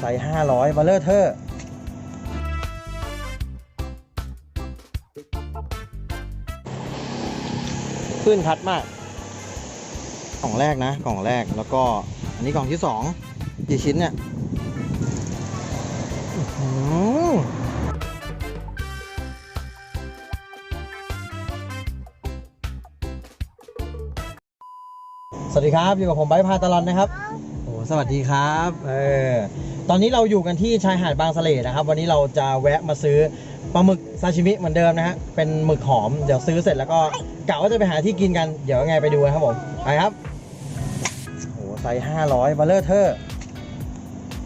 ไซส์ห้าร้อยบาเลอร์เทอร์ขึ้นทัดมาก กล่องแรกนะ กล่องแรกแล้วก็อันนี้กล่องที่สองกี่ชิ้นเนี่ยสวัสดีครับ อยู่กับผมไบร์ทพาตลอนนะครับ สวัสดีครับเออตอนนี้เราอยู่กันที่ชายหาดบางสะเลนะครับ วันนี้เราจะแวะมาซื้อปลาหมึกซาชิมิเหมือนเดิมนะฮะเป็นหมึกหอมเดี๋ยวซื้อเสร็จแล้วก็กะว่าจะไปหาที่กินกันเดี๋ยวยังไงไปดูนะครับผมไปครับโอ้ไซส์ห้าร้อยบาเลอร์เทอร์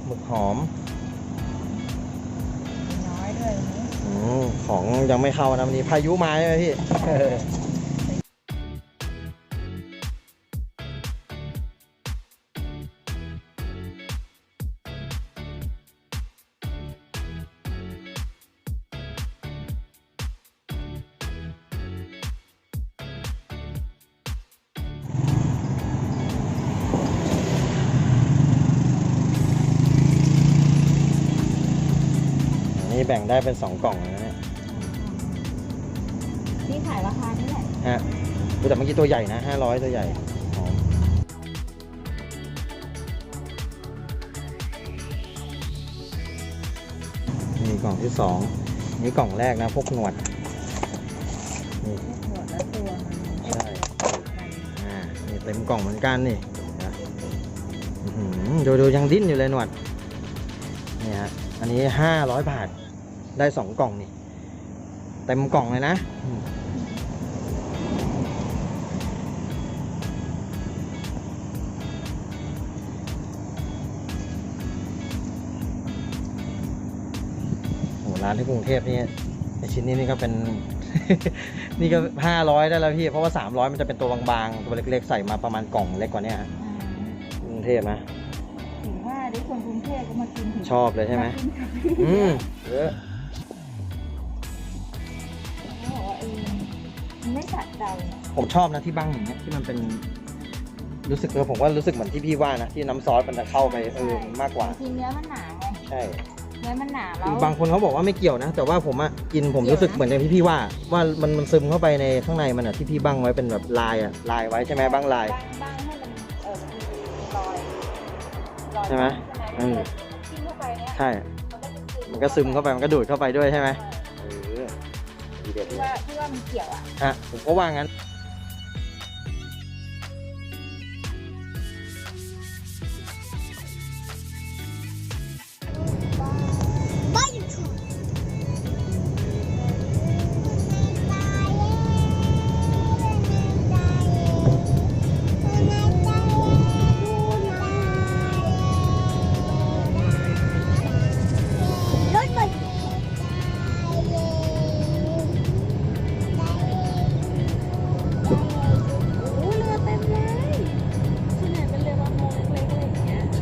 หมึกหอมน้อยด้วยนะอมของยังไม่เข้านะวันนี้พายุมาใช่ไหมพี่ แบ่งได้เป็นสองกล่องเลยนะเนี่ยนี่ขายราคานี้แหละฮะอุ๊ยแต่เมื่อกี้ตัวใหญ่นะห้าร้อยตัวใหญ่หอมนี่กล่องที่สองนี่กล่องแรกนะพวกหนวดนี่หัวและตัวมันใช่อ่านี่เต็มกล่องเหมือนกันนี่นะอื้อหือดูดูยังดิ้นอยู่เลยหนวดนี่ฮะอันนี้ห้าร้อยบาท ได้สองกล่องนี่เต็มกล่องเลยนะอืมโหร้านที่กรุงเทพนี่ไอชิ้นนี้นี่ก็เป็น นี่ก็ห้าร้อยได้แล้วพี่ เพราะว่าสามร้อยมันจะเป็นตัวบางๆ ตัวเล็กๆ ใส่มาประมาณกล่องเล็กกว่านี้ฮะอ่ากรุงเทพนะถึงว่าได้คนกรุงเทพก็มากินถึงชอบเลยใช่ไหมากินกับอืมเยอะ ไม่สะใจอะผมชอบนะที่บ้างอย่างเงี้ยที่มันเป็น รู้สึกเออผมว่ารู้สึกเหมือนที่พี่ว่านะที่น้ำซอสมันจะเข้าไปเออมากกว่า บงทีเนื้อมันหนาไงใช่เนื้อมันหนาแล้คืว อบางคนเขาบอกว่าไม่เกี่ยวนะ แต่ว่าผมอะกินผมรู้สึกเกี่ยวนะ เหมือนอย่างที่พี่ว่า ว่ามันมันซึมเข้าไปในข้างในมันอะที่พี่บังไว้เป็นแบบลายอะลายไว้ใช่ไหมบังลาย บ้างบ้างให้มันเออมันมีรอยรอยใช่ไหมใช่ไหมอืมกินเข้าไปเนี่ยใช่ มันก็จะซึมมันก็ซึมเข้าไปมันก็ดูดเข้าไปด้วยใช่ไหม เออ ดีเด็ดที่เลยว่าที่ว่ามันเกี่ยวอะฮะผมก็ว่างั้น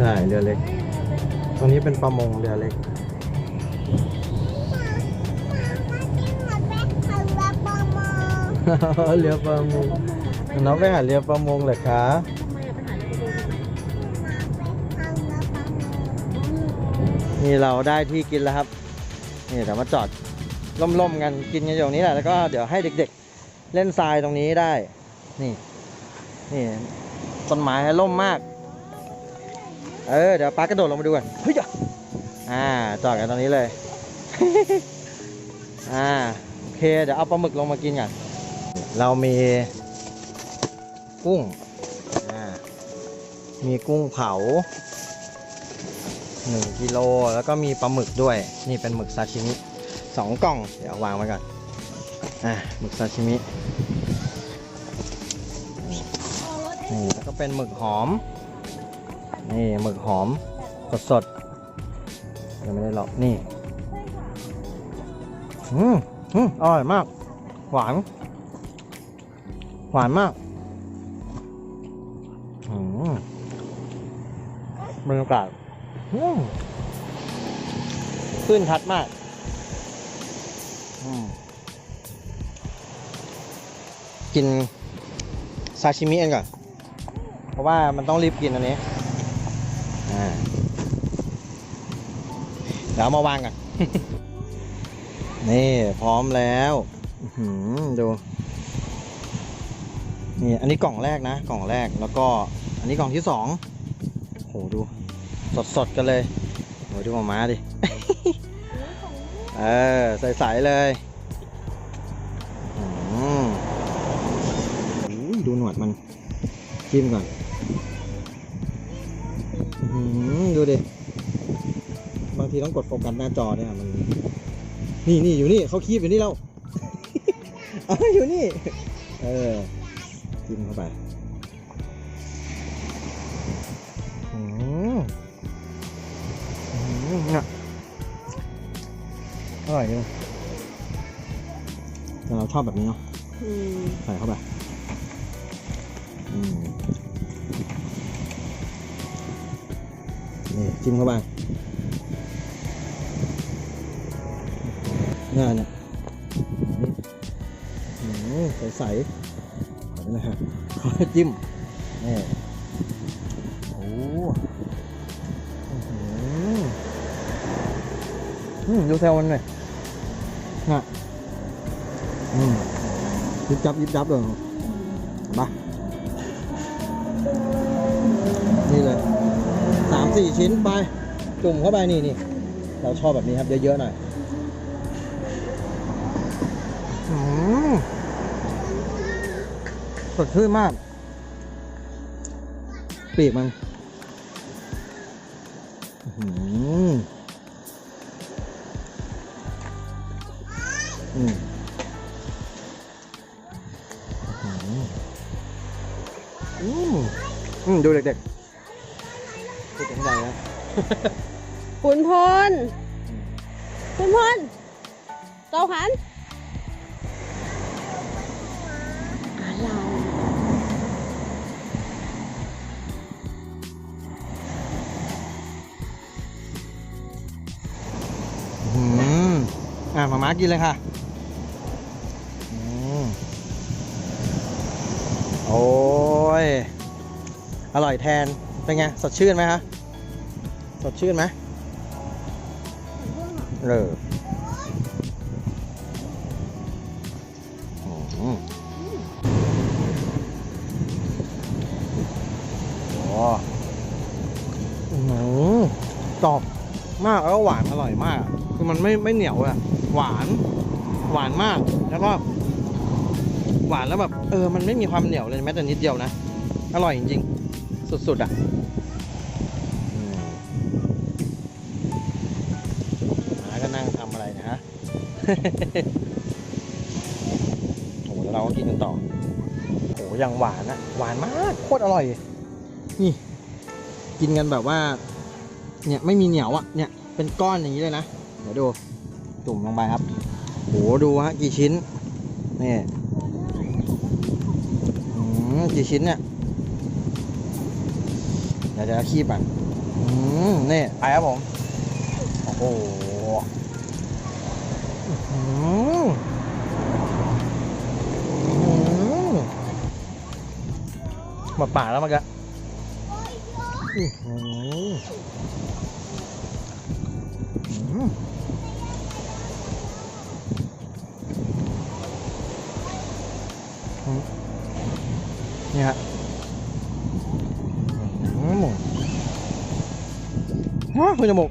ช่เรือเล็ก ตรงนี้เป็นประมงเรือเล็ก เรือประมงน้องไปหาเรือประมงเหรอคะทำไมอะไปหาเรือประมงทำไมนี่เราได้ที่กินแล้วครับนี่เดี๋ยวมาจอดล่มๆกันกินกันอยู่ตรงนี้แหละแล้วก็เดี๋ยวให้เด็กๆ เล่นทรายตรงนี้ได้ นี่ นี่ต้นไม้ล่มมาก เออเดี๋ยวป้ากระโดดลงมาดูกันเฮ้ยอะอ่าจอดกันตรงนี้เลย อ่าโอเคเดี๋ยวเอาปลาหมึกลงมากินกันเรามีกุ้งอ่ามีกุ้งเผาหนึ่งกิโลแล้วก็มีปลาหมึกด้วย นี่เป็นหมึกซาชิมิสองกล่อง เดี๋ยวเอาวางไว้ก่อนอะหมึกซาชิมินี่แล้วก็เป็นหมึกหอม นี่หมึกหอมสดสดๆยังไม่ได้หรอกนี่อืมอืมอร่อยมาก หวาน หวานมากอืมบรรยากาศอืมขึ้นทัดมากอืมกินซาชิมิกันก่อน เพราะว่ามันต้องรีบกินอันนี้ อ่าเดี๋ยวมาวางกันนี่พร้อมแล้วดู นี่อันนี้กล่องแรกนะ กล่องแรกแล้วก็ อันนี้กล่องที่สองโหดู สดสดๆกันเลยโหดูมาม้าดิ เออ ใสๆเลยดูหนวดมันจิ้มก่อน ทีต้องกดโฟกัสหน้าจอเนี่ยมันนี่นี่อยู่นี่เขาคีบอยู่นี่แล้วอ๋ออยู่นี่ เออจิ้มเข้าไปอืมอืมเนี่ยอร่อยดีแต่เราชอบแบบนี้เนาะอืมใส่เข้าไปอืมนี่จิ้มเข้าไป เนี่ยเนี่ยนี่อืมใสๆแบบนี้นะฮะเขาให้จิ้มนี่โอ้อื้อหืออืมดูเซลมันหน่อยน่ะอืมยิบจับยิบจับเลยมานี่เลยสามสี่ชิ้นไป จุ่มเข้าไปนี่นี่เราชอบแบบนี้ครับ เยอะๆหน่อยอืม สดชื่นมาก ปีกมันอืมอืมอืมดูเด็กๆพูดถึงใหญ่นะขุนพลขุนพลเจ้าขัน มากินเลยค่ะอโอ้ย อร่อยแทน เป็นไง สดชื่นไหมคะสดชื่นไหมเอออืมโอ้อื้อหือกรอบมากแล้วก็หวานอร่อยมาก คือมันไม่ไม่เหนียวอะ หวานหวานมากแล้วก็ หวานแล้วแบบเออมันไม่มีความเหนียวเลยแม้แต่นิดเดียวนะ อร่อยจริงๆ สุดๆอะอืมาก็นั่งทำอะไรนะฮะโอ้โหเราก็กินกันต่อโอ้โหยังหวานนะหวานมากโคตรอร่อย นี่ กินกันแบบว่า เนี่ยไม่มีเหนียวอะเนี่ยเป็นก้อนอย่างนี้เลยนะเดี๋ยวดู จุ่มลงไปครับโหดูฮะกี่ชิ้นนี่อืมกี่ชิ้นเนี่ยเดี๋ยวจะคีบอะอืมนี่ไปครับผม โอ้โหอื้อหืออื้อหือหมดป่าแล้วมันก็อื้อหืออื้อหือนี่ฮะอื้อหือฮะ คุณจมูก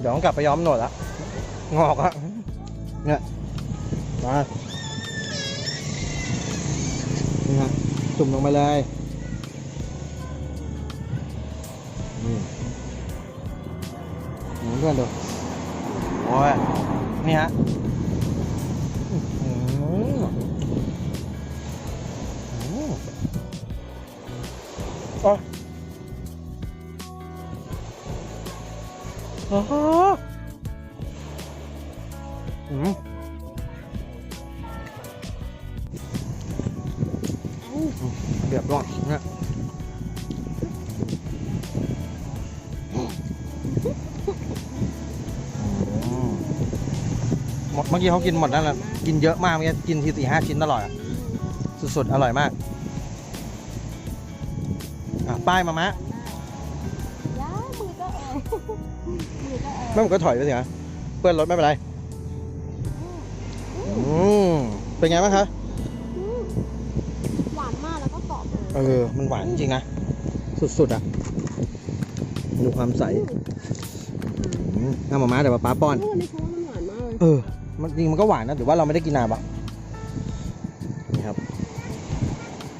เดี๋ยวต้องกลับไปย้อมหนวดละงอกอะเนี่ยมานี่ฮะจุ่มลงไปเลยนี่นี่เพื่อนดูโอ้ยนี่ฮะ อ๋ออ๋ออืมเรียบร้อยนี่ยอืมหมดเมื่อกี้เขากินหมดแล้วนะกินเยอะมากเมื่อกี้กินทีสี่ห้าชิ้นตลอดอะสุดๆ อร่อยมาก ป้ายมามะย้ามือก็เอ่ยมือก็เอ่ยไม่มันก็ถอยไปสิฮะเพื่อนรถไม่เป็นไรอืมเป็นไงบ้างคะอืมหวานมากแล้วก็กรอบเลยเออมันหวานจริงๆนะสุดๆอะดูความใสอืมน้ำมาม้าเดี๋ยวป้าป้อน วันนี้เขาว่ามันหวานมากเลยเออ มันจริงมันก็หวานนะแต่ว่าเราไม่ได้กินนานปะนี่ครับ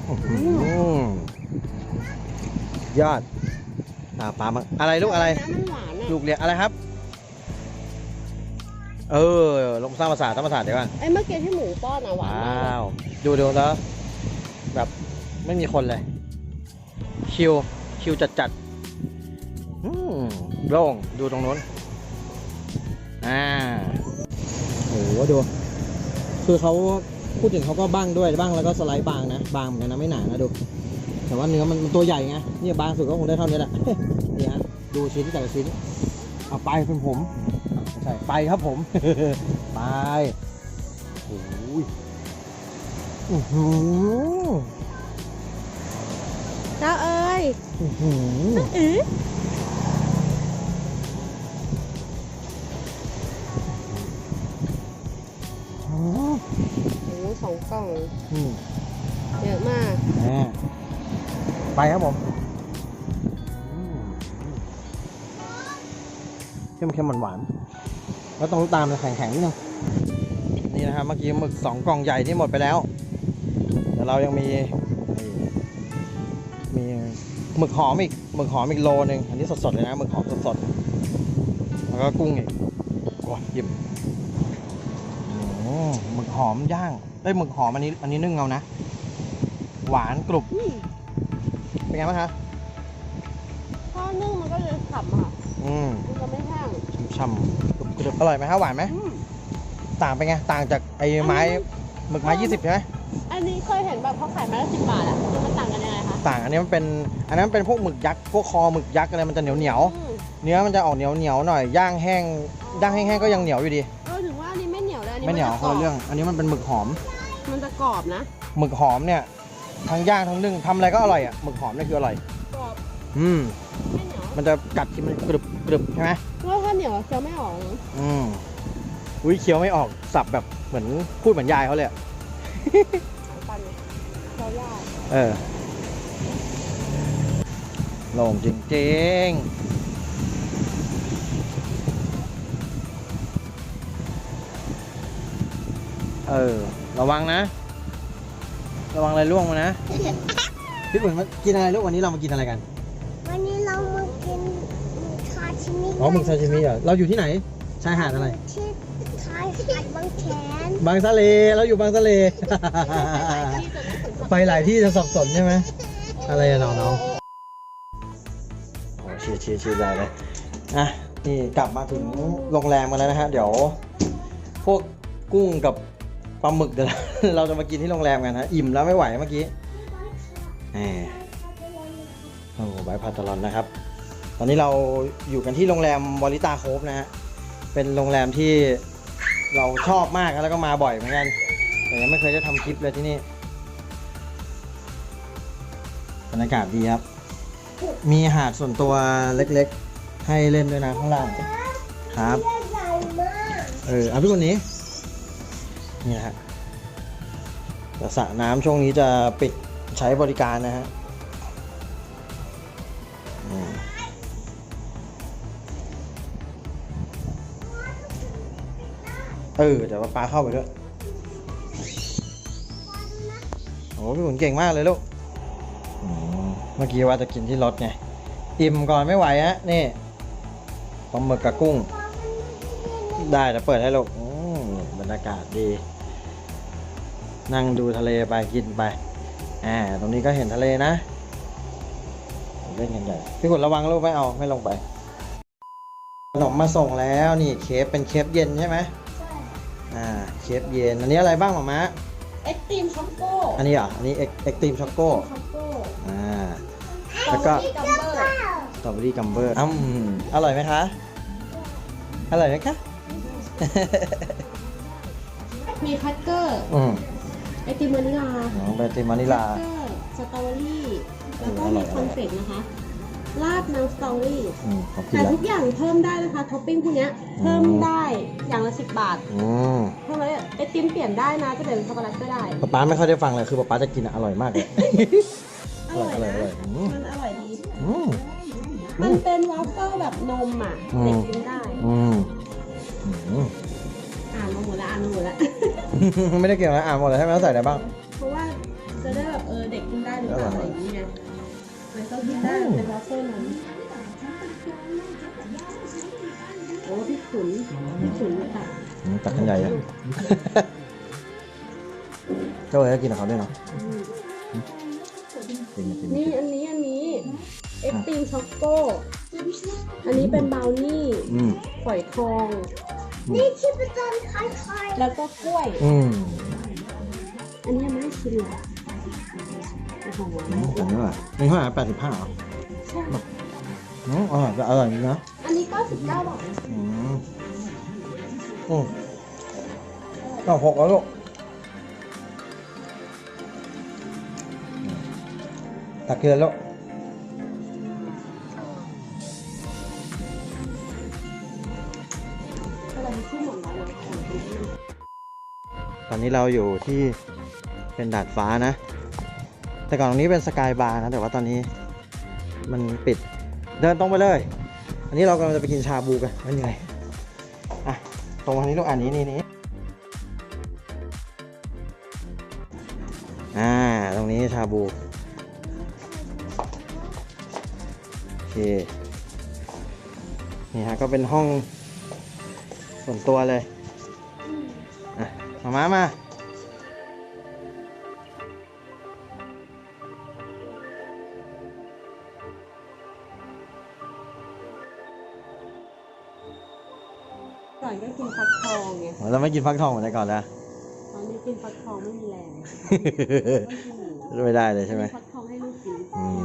อื้อหือ ยอดอ่าปลามาอะไรลูกอะไรน้ำมันหวานอะลูกเรียกอะไรครับ เออลงสร้างภาษาสร้างภาษาเดี๋ยวก่อนไอ้เมื่อกี้ที่หมูป้อนอะหวานว้มากเลยาวดูดูแล้ว แบบไม่มีคนเลย คิว คิวจัดจัดๆอืมโล่ง ดูตรงนู้น อ่าโหดู คือเขาพูดถึงเขาก็บ้างด้วยบ้างแล้วก็สไลด์บางนะ บางเหมือนกันนะไม่หนานะดู แต่ว่าเนื้อมันมันตัวใหญ่ไงเนี่ยบางสุดก็คงได้เท่านี้แหละนี่ฮะดูชิ้นแต่ละชิ้น เอาไปเป็นผมใช่ไปครับผม ไปโอ้ยอื้อหือเจ้าเอ้ยอื้อหือเอ๋อ๋อโอ้สองกล่องอืมเยอะมากแน่ ไปครับผมเข้มเข้มหวานหวานๆแล้วต้องตามเลยแข็งแข็งๆนิดนึงนี่นะครับเมื่อกี้หมึกสองกล่องใหญ่ที่หมดไปแล้วเดี๋ยวเรายังมีมีหมึกหอมอีกหมึกหอมอีกโลนึงอันนี้สดๆเลยนะหมึกหอมสดๆแล้วก็กุ้งอีกโอ้ยหยิบอืมหมึกหอมย่างเอ้ยหมึกหอมอันนี้อันนี้นึ่งเอานะ หวานกรุบ เป็นไงบ้างคะถ้านึ่งมันก็เลยฉ่ำค่ะอืมมันจะไม่แห้งช่ำๆกรุบกรุบอร่อยไหมคะหวานไหมอืม ต่างไปนไงต่างจากไอ้ไม้หมึกไม้ยี่สิบใช่ไหมอันนี้เคยเห็นแบบเขาขายไมาละสิบบาทอะคือมันต่างกันยังไงคะต่างอันนี้มันเป็นอันนั้นเป็นพวกหมึกยักษ์พวกคอหมึกยักษ์อะไรมันจะเหนียวเหนียวอืมๆเนื้อมันจะออกเหนียวเหนียวๆหน่อยย่างแห้งย่างแห้งๆก็ยังเหนียวอยู่ดี เออถึงว่าอันนี้ไม่เหนียวเลยอันนี้ไม่เหนียวจะคนละเรื่อง อันนี้มันเป็นหมึกหอม มันจะกรอบนะ หมึกหอมเนี่ย ทั้งย่างทั้งนึ่งทำอะไรก็อร่อยอะหมึกหอมเนี่ยคืออร่อยกรอบอืมไม่เหนียวมันจะกัดที่มันกรึบกรึบใช่ไหมแล้วถ้าเหนียวจะไม่ออกนะอืมอุ้ยเคี้ยวไม่ออกสับแบบเหมือนพูดเหมือนยายเขาเลยอะขายปันเนี่ยเขายากเออโล่งจริงๆเออระวังนะ ระวังอะไรล่วงมานะ พี่ปุ๋ยมากินอะไรลูกวันนี้เรามากินอะไรกัน วันนี้เรามากินชาชิมิอ๋อหมึกซาชิมิเหรอ เราอยู่ที่ไหน ชายหาดอะไร ที่ชายหาดบางแขนบางทะเล เราอยู่บางทะเล ไปหลายที่จะสับสนใช่ไหม อะไรอะน้องๆโอ้เชียร์เชียร์เชียร์ใหญ่เลย อะ นี่กลับมาถึงโรงแรมกันแล้วนะฮะ เดี๋ยว พวกกุ้งกับ ปลาหมึกเดี๋ยวเราจะมากินที่โรงแรมกันฮะอิ่มแล้วไม่ไหวเมื่อกี้แหมโอ้บายพาตลอนนะครับ ตอนนี้เราอยู่กันที่โรงแรมวอลิตาโคฟนะฮะเป็นโรงแรมที่เราชอบมากแล้วก็มาบ่อยเหมือนกัน แต่ยังไม่เคยได้ทำคลิปเลยที่นี่บรรยากาศดีครับ มีหาดส่วนตัวเล็กๆ ให้เล่นด้วยนะข้างล่างครับใหญ่มากเออเอาพี่คนนี้ นี่ฮะแต่สระน้ำช่วงนี้จะปิดใช้บริการนะฮะเออเดี๋ยวป้าเข้าไปด้วยโอ้พี่ขุนเก่งมากเลยลูกเมื่อกี้ว่าจะกินที่รถไง อิ่มก่อนไม่ไหวฮะนี่ปลาหมึกกับกุ้ง ได้เดี๋ยวเปิดให้ลูกอืมบรรยากาศดี นั่งดูทะเลไปกินไปอ่าตรงนี้ก็เห็นทะเลนะเล่นกันใหญ่พี่ขุนระวังลูกไม่เอาไม่ลงไปขนมมาส่งแล้วนี่เคฟเป็นเคฟเย็นใช่ไหมอ่าเคฟเย็นอันนี้อะไรบ้างหมามะเอ็กตีมช็อกโก้อันนี้เหรอะอันนี้เอ็กเอ็กตีมช็อกโก้ช็อกโก้อ่าแล้วก็กัมเบอร์สตรอเบอรี่กัมเบอร์อืมอร่อยไหมคะอร่อยไหมคะมีคัตเตอร์อืม ไอติมวานิลาน้องไปติมมานิลาคัตเตอร์สตรอเบอรี่แล้วก็มีคอนเฟกต์นะคะราดน้ำสตรอเบอรี่ อืมขอบกินแต่แล้วทุกอย่างเพิ่มได้นะคะท็อปปิ้งพวกเนี้ยเพิ่มได้อย่างละสิบบาทอืมเพิ่มเลยไอติมเปลี่ยนได้นะจะเป็นช็อกโกแลตก็ได้ ป๊าป๊าไม่ค่อยได้ฟังเลยคือป๊าป๊าจะกินอะอร่อยมากเลย อร่อยอร่อยอร่อยอืม มันอร่อยดี อืม มันเป็นวาฟเฟิลแบบนมอะอืม เด็กกินได้ อืมอืมอ่านมาหมดแล้วอ่านมาหมดแล้ว ไม่ได้เกี่ยวนะอ่านหมดเลยใช่ไหมว่าใส่อะไรบ้าง เพราะว่าจะได้แบบเออเด็กกินได้หรือเปล่าอะไรอย่างเงี้ยมันก็กินได้เป็นวาฟเฟิลนมโอ้พี่ขุนพี่ขุนค่ะอืมตักกันใหญ่อะ เจ้าเอ๋ก็กินกับเขาด้วยเนาะกินกินนี่อันนี้อันนี้เอ็กตีมช็อกโก อันนี้เป็นบราวนี่อืมฝอยทอง นี่ที่ประจำคล้ายแล้วก็กล้วย อืมอันนี้ยังไม่ได้ชิมเลยโอ้โหอืมผมนี่แหละนี่เท่าไหร่แปดสิบห้าเหรอใช่อืมอร่อยแต่อร่อยจริงนะอันนี้ก็สิบเก้าบาทอืมอืมก็หกแล้วลูกตักเกลือแล้ว นี้เราอยู่ที่เป็นดาดฟ้านะ แต่ก่อนตรงนี้เป็นสกายบาร์นะ แต่ว่าตอนนี้มันปิด เดินตรงไปเลย อันนี้เรากำลังจะไปกินชาบูกันไม่เหนื่อยอะ ตรงทางนี้ลูกอันนี้นี่นี่อ่า ตรงนี้ชาบู โอเค นี่ฮะ ก็เป็นห้องส่วนตัวเลย มามามาก่อนก็กินฟักทองไงเราไม่กินฟักทองเหมือนแต่ก่อนแล้ว ตอนนี้กินฟักทองไม่มีแรงไม่ได้เลยใช่ไหมฟักทองให้ลูกกินอืม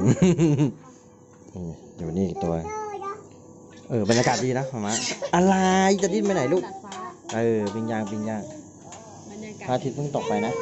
นี่อยู่นี่อีกตัวๆเจอนะเออบรรยากาศดีนะมามาอะไรจะดิ้นไปไหนลูก ดาดฟ้า เออปิ้งย่างปิ้งย่างบ รรยากาศพระอาทิตย์เพิ่งตกไปนะ